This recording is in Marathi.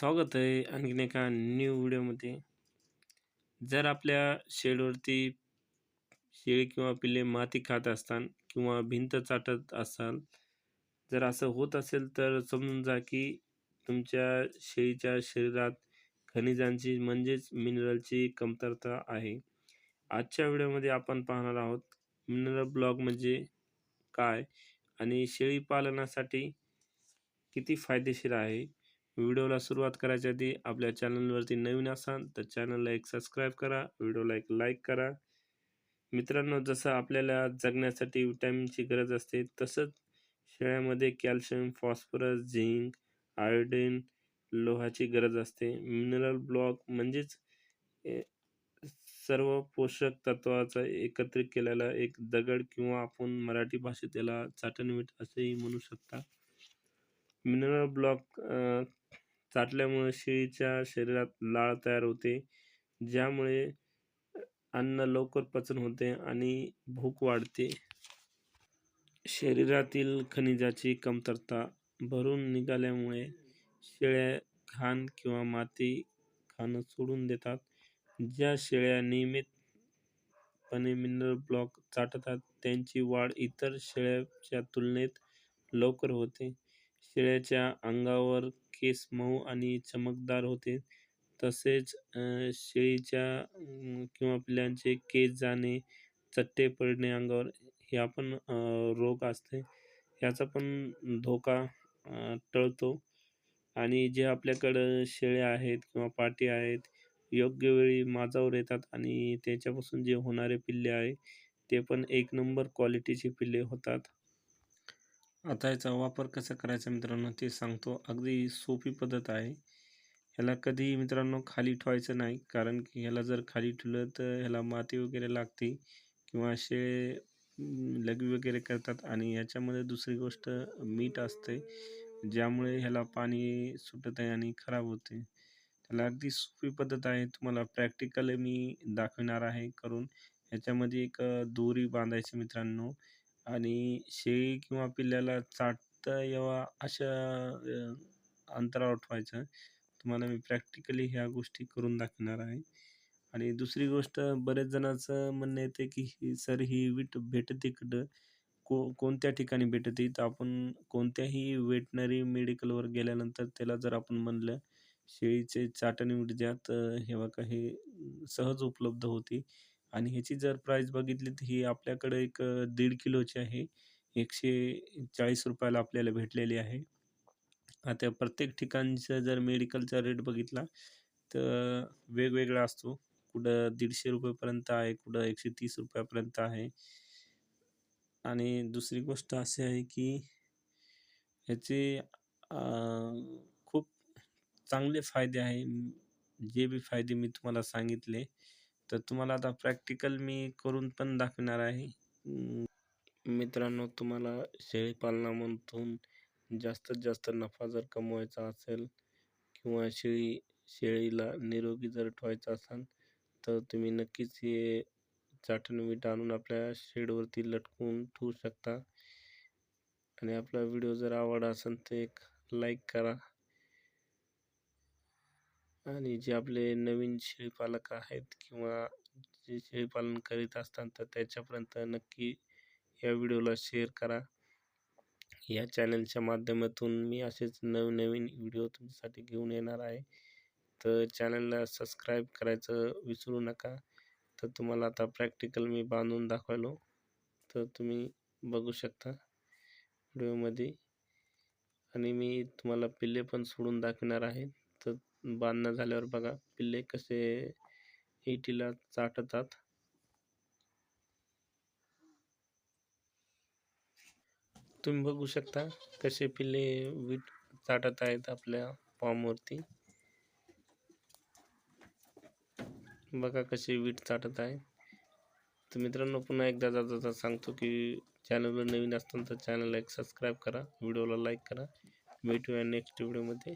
स्वागत आहे आणखीन एका न्यू व्हिडिओमध्ये जर आपल्या शेडवरती शेळी किंवा पिल्ले माती खात असतान किंवा भिंत चाटत असाल जर असं होत असेल तर समजून जा की तुमच्या शेळीच्या शरीरात खनिजांची म्हणजेच मिनरलची कमतरता आहे. आजच्या व्हिडिओमध्ये आपण पाहणार आहोत मिनरल ब्लॉक म्हणजे काय आणि शेळी पालनासाठी किती फायदेशीर आहे. व्हिडिओला सुरुवात करायच्या आधी आपल्या चॅनलवरती नवीन असाल तर चॅनलला एक सबस्क्राईब करा व्हिडिओला एक लाईक करा. मित्रांनो जसं आपल्याला जगण्यासाठी विटॅमिनची गरज असते तसंच शेळ्यामध्ये कॅल्शियम फॉस्फरस झिंक आयोडीन लोहाची गरज असते. मिनरल ब्लॉक म्हणजेच सर्व पोषक तत्वाचा एकत्रित केलेला एक दगड किंवा आपण मराठी भाषेत त्याला चाटणवीट असेही म्हणू शकता. मिनरल ब्लॉक चाटल्यामुळे शेळीच्या शरीरात लाळ तयार होते ज्यामुळे अन्न लवकर पचन होते आणि भूक वाढते. शरीरातील खनिजाची कमतरता भरून निघाल्यामुळे शेळ्या घाण किंवा माती खाणं सोडून देतात ज्या शेळ्या नियमितपणे मिनरल ब्लॉक चाटतात त्यांची वाढ इतर शेळ्याच्या तुलनेत लवकर होते. शेळ्याच्या अंगावर केस मऊ आणि चमकदार होते. तसेच शेळीच्या किंवा पिल्लांचे केस जाणे चट्टे पडणे अंगावर ह्या पण रोग असते. ह्याचा पण धोका टळतो. आणि जे आपल्याकडं शेळ्या आहेत किंवा पाटी आहेत योग्य वेळी माझावर येतात आणि त्याच्यापासून जे होणारे पिल्ले आहे ते पण एक नंबर क्वालिटीचे पिल्ले होतात. आता याचा वापर कसा करायचा मित्रांनो ते सांगतो. अगदी सोपी पद्धत आहे. ह्याला कधीही मित्रांनो खाली ठेवायचं नाही. कारण की ह्याला जर खाली ठेवलं तर ह्याला माती वगैरे लागते किंवा असे लघवी वगैरे करतात आणि याच्यामध्ये दुसरी गोष्ट मीठ असते ज्यामुळे ह्याला पाणी सुटत आहे आणि खराब होते. त्याला अगदी सोपी पद्धत आहे. तुम्हाला प्रॅक्टिकल मी दाखवणार आहे करून. ह्याच्यामध्ये एक दोरी बांधायची मित्रांनो. आणि शेळी किंवा पिल्ल्याला चाटता यावा अशा अंतरावर ठेवायचं. तुम्हाला मी प्रॅक्टिकली ह्या गोष्टी करून दाखवणार आहे. आणि दुसरी गोष्ट बरेच जणांचं म्हणणं येते की ही सर ही वीट भेटते कुठं? को कोणत्या ठिकाणी भेटते? तर आपण कोणत्याही वेटनरी मेडिकलवर गेल्यानंतर त्याला जर आपण म्हणलं शेळीचे चाटणी वीट द्या तर हे बघा हे सहज उपलब्ध होती. आणि ह्याची जर प्राईस बघितली तर ही आपल्याकडे एक दीड किलोची आहे. एकशे चाळीस रुपयाला आपल्याला भेटलेली आहे. आता प्रत्येक ठिकाणचं जर मेडिकलचा रेट बघितला तर वेगवेगळा असतो. कुठं दीडशे रुपयेपर्यंत आहे कुठं एकशे तीस रुपयापर्यंत आहे. आणि दुसरी गोष्ट अशी आहे की ह्याचे खूप चांगले फायदे आहे. जे बी फायदे मी तुम्हाला सांगितले तर तुम्हाला आता प्रॅक्टिकल मी करून पण दाखवणार आहे. मित्रांनो तुम्हाला शेळीपालनामधून जास्तीत जास्त नफा जर कमवायचा असेल किंवा शेळी शेळीला निरोगी जर ठेवायचा असाल तर तुम्ही नक्कीच हे चाटण मीठ आणून आपल्या शेडवरती लटकून ठेवू शकता. आणि आपला व्हिडिओ जर आवडला असेल तर एक लाईक करा. आणि जे आपले नवीन शेळीपालक आहेत किंवा जे शेळीपालन करीत असतात तर त्याच्यापर्यंत नक्की या व्हिडिओला शेअर करा. या चॅनलच्या माध्यमातून मी असेच नवनवीन व्हिडिओ तुमच्यासाठी घेऊन येणार आहे. तर चॅनलला सबस्क्राईब करायचं विसरू नका. तर तुम्हाला आता प्रॅक्टिकल मी बांधून दाखवलो. तर तुम्ही बघू शकता व्हिडिओमध्ये. आणि मी तुम्हाला पिल्ले पण सोडून दाखवणार आहे. बांधणं झाल्यावर बघा पिल्ले कसे हिटीला चाटतात. तुम्ही बघू शकता कसे पिल्ले वीट चाटत आहेत आपल्या फॉर्मवरती बघा कसे वीट चाटत आहे. तर मित्रांनो पुन्हा एकदा जाता सांगतो की चॅनलवर नवीन असताना तर चॅनलला एक सबस्क्राईब करा व्हिडिओला लाईक करा. भेटूया नेक्स्ट व्हिडिओमध्ये